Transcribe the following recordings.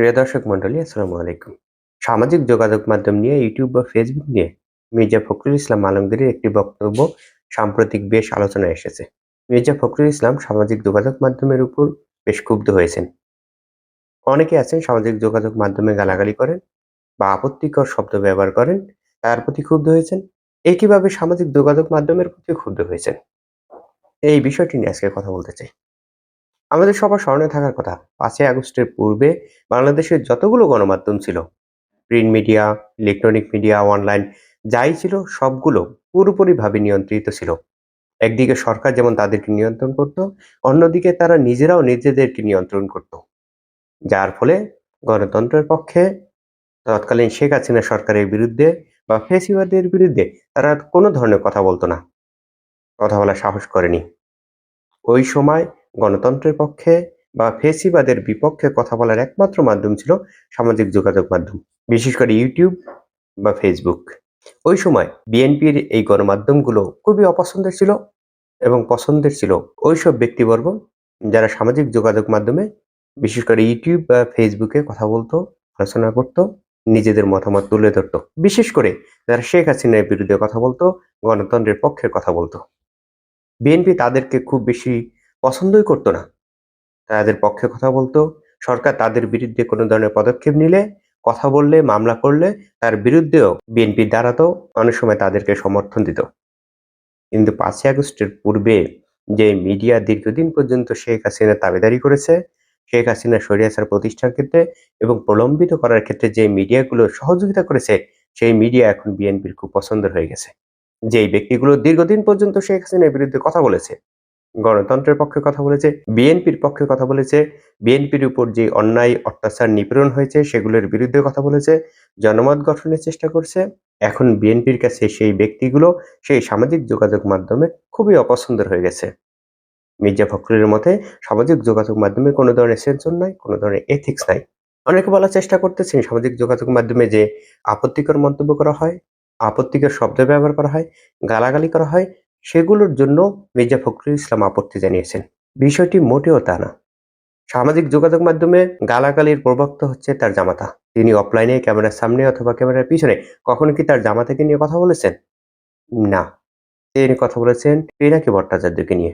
প্রিয় দর্শক মন্ডলী আসসালামু আলাইকুম। সামাজিক যোগাযোগ মাধ্যম নিয়ে ইউটিউব বা ফেসবুক নিয়ে মির্জা ফখরুল ইসলাম আলমগীরের একটি বক্তব্য সাম্প্রতিক বেশ আলোচনায় এসেছে। মির্জা ফখরুল ইসলাম সামাজিক যোগাযোগ মাধ্যমের উপর বেশ ক্ষুব্ধ হয়েছেন। অনেকে আছেন সামাজিক যোগাযোগ মাধ্যমে গালাগালি করেন বা আপত্তিকর শব্দ ব্যবহার করেন, তার প্রতি ক্ষুব্ধ হয়েছেন, একইভাবে সামাজিক যোগাযোগ মাধ্যমের প্রতি ক্ষুব্ধ হয়েছেন। এই বিষয়টি নিয়ে আজকে কথা বলতে চাই। আমাদের সবার স্মরণে থাকার কথা। পাঁচই আগস্টের পূর্বে বাংলাদেশের যতগুলো গণমাধ্যম ছিল, print media, electronic media, online, যাই ছিল, সবগুলো পুরোপুরিভাবে নিয়ন্ত্রিত ছিল। একদিকে সরকার যেমন তাদেরকে নিয়ন্ত্রণ করত, অন্যদিকে তারা নিজেরাও নিজেদেরকে নিয়ন্ত্রণ করত। যার ফলে গণতন্ত্রের পক্ষে তৎকালীন শেখ হাসিনা সরকারের বিরুদ্ধে বা ফেসিবাদের বিরুদ্ধে তারা কোনো ধরনের কথা বলতো না। কথা বলার সাহস করেনি। ওই সময় গণতন্ত্রের পক্ষে বা ফেসিবাদের বিপক্ষে কথা বলার একমাত্র মাধ্যম ছিল সামাজিক যোগাযোগ মাধ্যম, বিশেষ করে ইউটিউব বা ফেসবুক। ওই সময় বিএনপির এই গণমাধ্যমগুলো খুবই অপছন্দের ছিল এবং পছন্দের ছিল ওইসব ব্যক্তিবর্গ যারা সামাজিক যোগাযোগ মাধ্যমে, বিশেষ করে ইউটিউব বা ফেসবুকে কথা বলতো, আলোচনা করত, নিজেদের মতামত তুলে ধরতো। বিশেষ করে যারা শেখ হাসিনার বিরুদ্ধে কথা বলতো, গণতন্ত্রের পক্ষে কথা বলতো। বিএনপি তাদেরকে খুব বেশি পছন্দই করতো না। তাদের পক্ষে কথা বলতো, সরকার তাদের বিরুদ্ধে কোনো ধরনের পদক্ষেপ নিলে, কথা বললে, মামলা করলে, তার বিরুদ্ধেও বিএনপি দাঁড়াতো, অনেক সময় তাদেরকে সমর্থন দিত। কিন্তু পাঁচই আগস্টের পূর্বে যে মিডিয়া দীর্ঘদিন পর্যন্ত শেখ হাসিনা দাবিদারি করেছে, শেখ হাসিনা সরিয়াসার প্রতিষ্ঠার ক্ষেত্রে এবং প্রলম্বিত করার ক্ষেত্রে যে মিডিয়াগুলো সহযোগিতা করেছে, সেই মিডিয়া এখন বিএনপির খুব পছন্দের হয়ে গেছে। যেই ব্যক্তিগুলো দীর্ঘদিন পর্যন্ত শেখ হাসিনার বিরুদ্ধে কথা বলেছে গণতন্ত্রের পক্ষে কথা বলেছে, বিএনপির পক্ষে কথা বলেছে, বিএনপির উপর যে অন্যায়, অত্যাচার, নিপীড়ন হয়েছে, সেগুলোর বিরুদ্ধে কথা বলেছে, জনমত গঠনের চেষ্টা করছে, এখন বিএনপির কাছে সেই ব্যক্তিগুলো সেই সামাজিক যোগাযোগ মাধ্যমে খুবই অপছন্দের হয়ে গেছে। মির্জা ফখরুলের মতে, সামাজিক যোগাযোগ মাধ্যমে কোনো ধরনের সেন্সর নাই, কোনো ধরনের এথিক্স নাই। অনেকে বলার চেষ্টা করতেছেন সামাজিক যোগাযোগ মাধ্যমে যে আপত্তিকর মন্তব্য করা হয়, আপত্তিকর শব্দ ব্যবহার করা হয়, গালাগালি করা হয় সেগুলোর জন্য মির্জা ফখরুল ইসলাম আপত্তি জানিয়েছেন। বিষয়টি মোটেও তা না। সামাজিক যোগাযোগ মাধ্যমে গালাগালির প্রবক্ত হচ্ছে তার জামাতা। তিনি অফলাইনে ক্যামেরার সামনে অথবা ক্যামেরার পিছনে কখনো কি তার জামাতাকে নিয়ে কথা বলেছেন? না। তিনি কথা বলেছেন পিনাকি ভট্টাচার্যকে নিয়ে।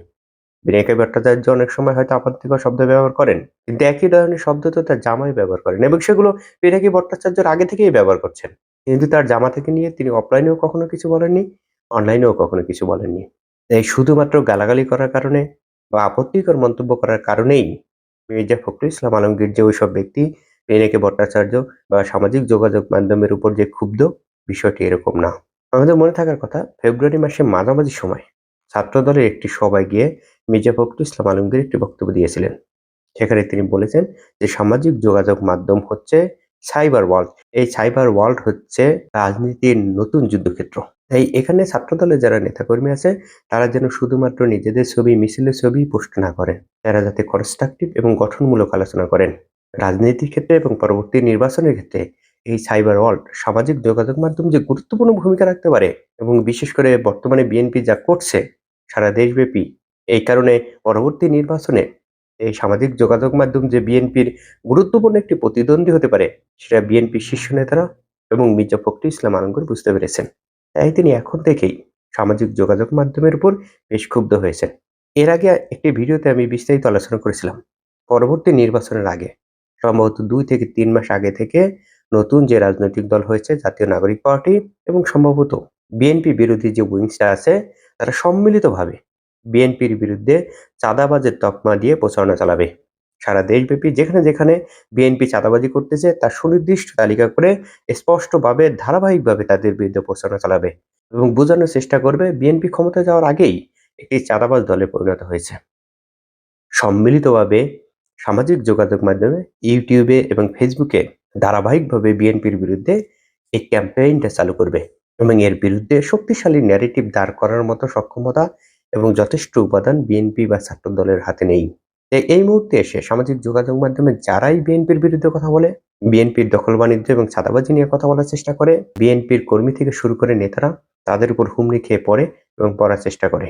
পিনাকি ভট্টাচার্য অনেক সময় হয়তো আপত্তিকর শব্দ ব্যবহার করেন, কিন্তু একই ধরনের শব্দ তো তার জামাই ব্যবহার করেন এবং সেগুলো পিনাকি ভট্টাচার্যর আগে থেকেই ব্যবহার করছেন। কিন্তু তার জামাতাকে নিয়ে তিনি অফলাইনেও কখনো কিছু বলেননি। অনলাইনেও কখনো কিছু বলেননি। এই শুধুমাত্র গালাগালি করার কারণে বা আপত্তিকর মন্তব্য করার কারণেই মির্জা ফখরুল ইসলাম আলমগীর যে ওইসব ব্যক্তি পেনেকে ভট্টাচার্য বা সামাজিক যোগাযোগ মাধ্যমের উপর যে ক্ষুব্ধ, বিষয়টি এরকম না। আমাদের মনে থাকার কথা, ফেব্রুয়ারি মাসে মাঝামাঝি সময় ছাত্র দলের একটি সভায় গিয়ে মির্জা ফখরুল ইসলাম আলমগীর একটি বক্তব্য দিয়েছিলেন। সেখানে তিনি বলেছেন যে সামাজিক যোগাযোগ মাধ্যম হচ্ছে সাইবার ওয়ার্ল্ড। এই সাইবার ওয়ার্ল্ড হচ্ছে রাজনীতির নতুন যুদ্ধক্ষেত্র। তাই এখানে ছাত্রদলের যারা নেতাকর্মী আছে, তারা যেন শুধুমাত্র নিজেদের ছবি, মিছিলের ছবি পোস্ট না করেন। তারা যাতে কনস্ট্রাকটিভ এবং গঠনমূলক আলোচনা করেন। রাজনীতির ক্ষেত্রে এবং পরবর্তী নির্বাচনের ক্ষেত্রে এই সাইবার ওয়ার্ল্ড সামাজিক যোগাযোগ মাধ্যম যে গুরুত্বপূর্ণ ভূমিকা রাখতে পারে এবং বিশেষ করে বর্তমানে বিএনপি যা করছে সারা দেশব্যাপী, এই কারণে পরবর্তী নির্বাচনে এই সামাজিক যোগাযোগ মাধ্যম যে বিএনপির গুরুত্বপূর্ণ একটি প্রতিদ্বন্দ্বী হতে পারে, সেটা বিএনপির শীর্ষ নেতারা এবং মির্জা ফখরুল ইসলাম আলমগীর বুঝতে পেরেছেন। তাই তিনি এখন থেকেই সামাজিক যোগাযোগ মাধ্যমের উপর বেশ ক্ষুব্ধ হয়েছেন। এর আগে একটি ভিডিওতে আমি বিস্তারিত আলোচনা করেছিলাম। পরবর্তী নির্বাচনের আগে, সম্ভবত দুই থেকে তিন মাস আগে থেকে নতুন যে রাজনৈতিক দল হয়েছে, জাতীয় নাগরিক পার্টি এবং সম্ভবত বিএনপি বিরোধী যে উইংসটা আছে, তারা সম্মিলিতভাবে বিএনপির বিরুদ্ধে চাঁদাবাজের তকমা দিয়ে প্রচারণা চালাবে। সারা দেশব্যাপী যেখানে যেখানে বিএনপি চাঁদাবাজি করতেছে, তার সুনির্দিষ্ট তালিকা করে স্পষ্টভাবে, ধারাবাহিকভাবে তাদের বিরুদ্ধে প্রচারণা চালাবে এবং বোঝানোর চেষ্টা করবে বিএনপি ক্ষমতা যাওয়ার আগেই একটি চাঁদাবাজ দলে পরিণত হয়েছে। সম্মিলিতভাবে সামাজিক যোগাযোগ মাধ্যমে, ইউটিউবে এবং ফেসবুকে ধারাবাহিকভাবে বিএনপির বিরুদ্ধে এই ক্যাম্পেইনটা চালু করবে এবং এর বিরুদ্ধে শক্তিশালী ন্যারেটিভ দাঁড় করার মতো সক্ষমতা এবং যথেষ্ট উপাদান বিএনপি বা ছাত্র দলের হাতে নেই। এই মুহূর্তে এসে সামাজিক যোগাযোগ মাধ্যমে যারাই বিএনপির বিরুদ্ধে কথা বলে, বিএনপির দখল বাণিজ্য এবং চাঁদাবাজি নিয়ে কথা বলার চেষ্টা করে, বিএনপির কর্মী থেকে শুরু করে নেতারা তাদের উপর হুমড়ি খেয়ে পড়ে এবং পড়ার চেষ্টা করে।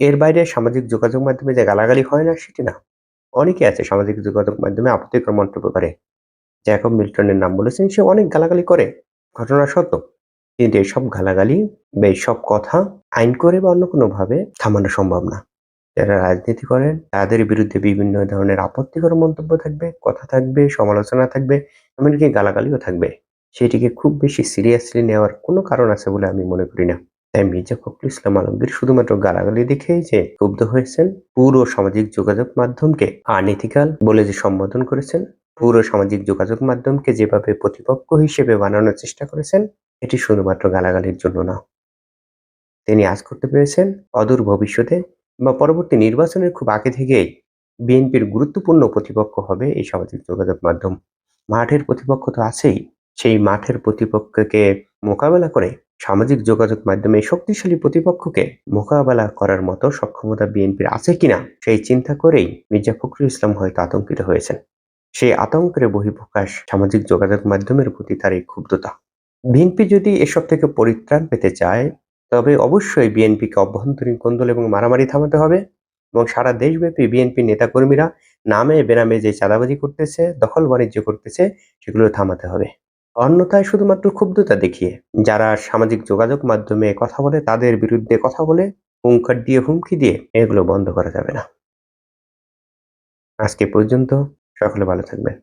এর বাইরে সামাজিক যোগাযোগ মাধ্যমে যে গালাগালি হয় না, সেটি না। অনেকে আছে সামাজিক যোগাযোগ মাধ্যমে আপত্তিকর মন্তব্য করে। জ্যাকব মিল্টনের নাম বলেছেন, সে অনেক গালাগালি করে, ঘটনা সত্য। কিন্তু এসব গালাগালি বা এইসব কথা আইন করে বা অন্য কোনোভাবে থামানো সম্ভব না। যারা রাজনীতি করেন, তাদের বিরুদ্ধে বিভিন্ন ধরনের আপত্তিকর মন্তব্য থাকবে, কথা থাকবে, সমালোচনা থাকবে, এমনকি গালাগালিও থাকবে। সেটিকে খুব বেশি সিরিয়াসলি নেওয়ার কোনো কারণ আছে বলে আমি মনে করি না। তাই মির্জা ফখরুল ইসলাম আলমগীর শুধুমাত্র গালাগালি দেখেই যে ক্ষুব্ধ হয়েছেন, পুরো সামাজিক যোগাযোগ মাধ্যমকে আনইথিক্যাল বলে যে সম্বোধন করেছেন, পুরো সামাজিক যোগাযোগ মাধ্যমকে যেভাবে প্রতিপক্ষ হিসেবে বানানোর চেষ্টা করেছেন, এটি শুধুমাত্র গালাগালির জন্য না। তিনি আজ করতে পেরেছেন অদূর ভবিষ্যতে বা পরবর্তী নির্বাচনের খুব আগে থেকেই বিএনপির গুরুত্বপূর্ণ প্রতিপক্ষ হবে এই সামাজিক যোগাযোগ মাধ্যম। মাঠের প্রতিপক্ষ তো আছেই। সেই মাঠের প্রতিপক্ষকে মোকাবেলা করে সামাজিক যোগাযোগ মাধ্যমে শক্তিশালী প্রতিপক্ষকে মোকাবেলা করার মতো সক্ষমতা বিএনপির আছে কিনা সেই চিন্তা করেই মির্জা ফখরুল ইসলাম হয়তো আতঙ্কিত হয়েছেন। সেই আতঙ্কের বহিঃপ্রকাশ সামাজিক যোগাযোগ মাধ্যমের প্রতি তার এই ক্ষুব্ধতা। বিএনপি যদি এসব থেকে পরিত্রাণ পেতে চায় তবে অবশ্যই বিএনপিকে অভ্যন্তরীণ কোন্দল এবং মারামারি থামাতে হবে এবং সারা দেশব্যাপী বিএনপি নেতাকর্মীরা নামে বেনামে যে চাঁদাবাজি করতেছে, দখল বাণিজ্য করতেছে, সেগুলো থামাতে হবে। অন্যথায় শুধুমাত্র ক্ষুব্ধতা দেখিয়ে যারা সামাজিক যোগাযোগ মাধ্যমে কথা বলে, তাদের বিরুদ্ধে কথা বলে, হুঙ্কার দিয়ে হুমকি দিয়ে এগুলো বন্ধ করা যাবে না। আজকে পর্যন্ত সকলে ভালো থাকবেন।